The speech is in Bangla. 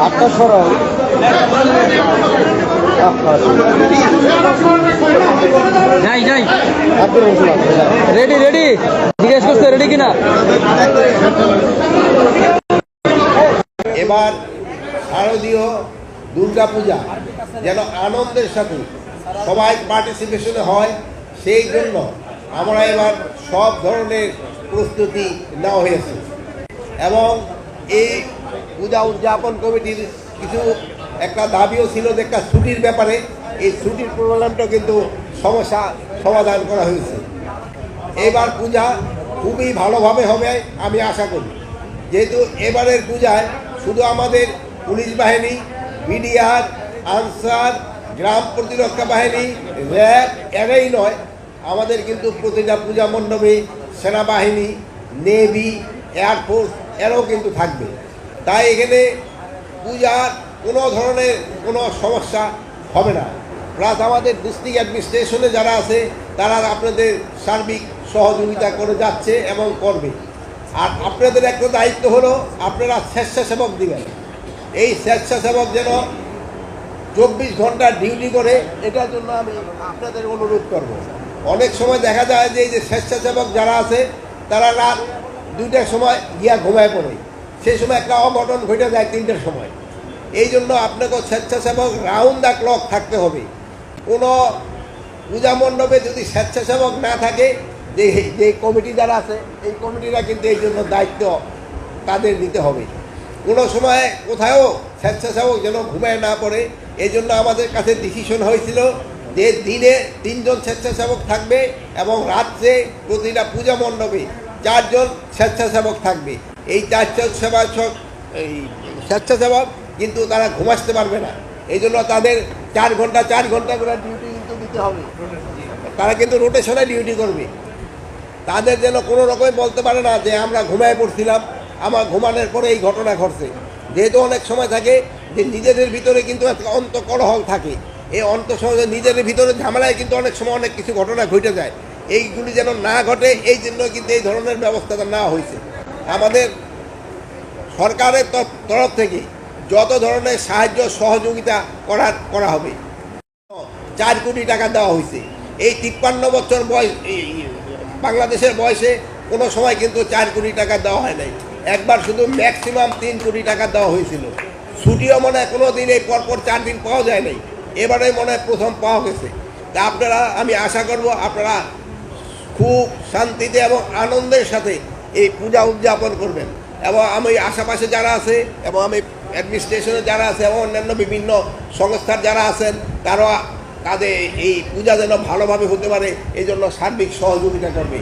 হাতটা সরাও। যাই যাই। রেডি রেডি জিজ্ঞেস করছে রেডি কিনা? এবার শারদীয় দুর্গা পূজা যেন আনন্দের সাথে সবাই পার্টিসিপেশনে হয় সেই জন্য আমরা এবার সব ধরনের প্রস্তুতি নেওয়া হয়েছে। এবং এই পূজা উদযাপন কমিটির কিছু একটা দাবিও ছিল যে একটা ছুটির ব্যাপারে। এই ছুটির প্রবলেমটা কিন্তু সমস্যা সমাধান করা হয়েছে। এবার পূজা খুবই ভালোভাবে হবে আমি আশা করি। যেহেতু এবারের পূজায় শুধু আমাদের পুলিশ বাহিনী, বিডিআর, আনসার, গ্রাম প্রতিরক্ষা বাহিনী, র্যাব, এরাই নয়, আমাদের কিন্তু প্রতিটা পূজা মণ্ডপে সেনাবাহিনী, নেভি এয়ারফোর্স এরাও কিন্তু থাকবে। তাই এখানে পূজার কোনো ধরনের কোনো সমস্যা হবে না। প্লাস আমাদের ডিস্ট্রিক্ট অ্যাডমিনিস্ট্রেশনে যারা আছে, তারা আপনাদের সার্বিক সহযোগিতা করে যাচ্ছে এবং করবে। আর আপনাদের একটা দায়িত্ব হলো, আপনারা স্বেচ্ছাসেবক দিবেন। এই স্বেচ্ছাসেবক যেন চব্বিশ ঘণ্টা ডিউটি করে, এটার জন্য আমি আপনাদের অনুরোধ করব। অনেক সময় দেখা যায় যে এই যে স্বেচ্ছাসেবক যারা আছে, তারা রাত দুইটার সময় গিয়া ঘুমায় পড়ে। সেই সময় একটা অঘটন ঘটে যায় তিনটের সময়। এই জন্য আপনাকে স্বেচ্ছাসেবক রাউন্ড দ্য ক্লক থাকতে হবে। কোনো পূজা মণ্ডপে যদি স্বেচ্ছাসেবক না থাকে, যে যে কমিটি যারা আছে, এই কমিটিরা কিন্তু এই জন্য দায়িত্ব তাদের নিতে হবে। কোনো সময় কোথাও স্বেচ্ছাসেবক যেন ঘুমায় না পড়ে এই জন্য আমাদের কাছে ডিসিশন হয়েছিল যে দিনে তিনজন স্বেচ্ছাসেবক থাকবে এবং রাত্রে প্রতিটা পূজা মণ্ডপে চারজন স্বেচ্ছাসেবক থাকবে। এই চারজন সেবা সব এই স্বেচ্ছাসেবক, কিন্তু তারা ঘুমাসতে পারবে না। এই জন্য তাদের চার ঘণ্টা চার ঘণ্টা করে ডিউটি কিন্তু দিতে হবে। তারা কিন্তু রোটেশনে ডিউটি করবে। তাদের যেন কোনো রকমই বলতে পারে না যে, আমরা ঘুমায় পড়ছিলাম, আমার ঘুমানোর পরে এই ঘটনা ঘটছে। যেহেতু অনেক সময় থাকে যে, নিজেদের ভিতরে কিন্তু একটা অন্তকলহল থাকে। এই অন্তঃসংযোগ নিজেদের ভিতরে ঝামেলায় কিন্তু অনেক সময় অনেক কিছু ঘটনা ঘটে যায়। এইগুলি যেন না ঘটে, এই জন্য কিন্তু এই ধরনের ব্যবস্থাটা নেওয়া হয়েছে। আমাদের সরকারের তর- তরফ থেকে যত ধরনের সাহায্য সহযোগিতা করার করা হবে। চার কোটি টাকা দেওয়া হয়েছে। এই তিপ্পান্ন বছর বয়স বাংলাদেশের বয়সে কোনো সময় কিন্তু চার কোটি টাকা দেওয়া হয় নাই। একবার শুধু ম্যাক্সিমাম তিন কোটি টাকা দেওয়া হয়েছিল। ছুটিও মনে হয় কোনো দিন এই পরপর চার দিন পাওয়া যায় নাই। এবারে মনে হয় প্রথম পাওয়া গেছে। তা আপনারা, আমি আশা করব আপনারা খুব শান্তিতে এবং আনন্দের সাথে এই পূজা উদযাপন করবেন। এবং আমি আশেপাশে যারা আছে এবং আমি অ্যাডমিনিস্ট্রেশনে যারা আছে এবং অন্যান্য বিভিন্ন সংস্থার যারা আছেন, তারা তাদের এই পূজা যেন ভালোভাবে হতে পারে, এই জন্য সার্বিক সহযোগিতা করবে।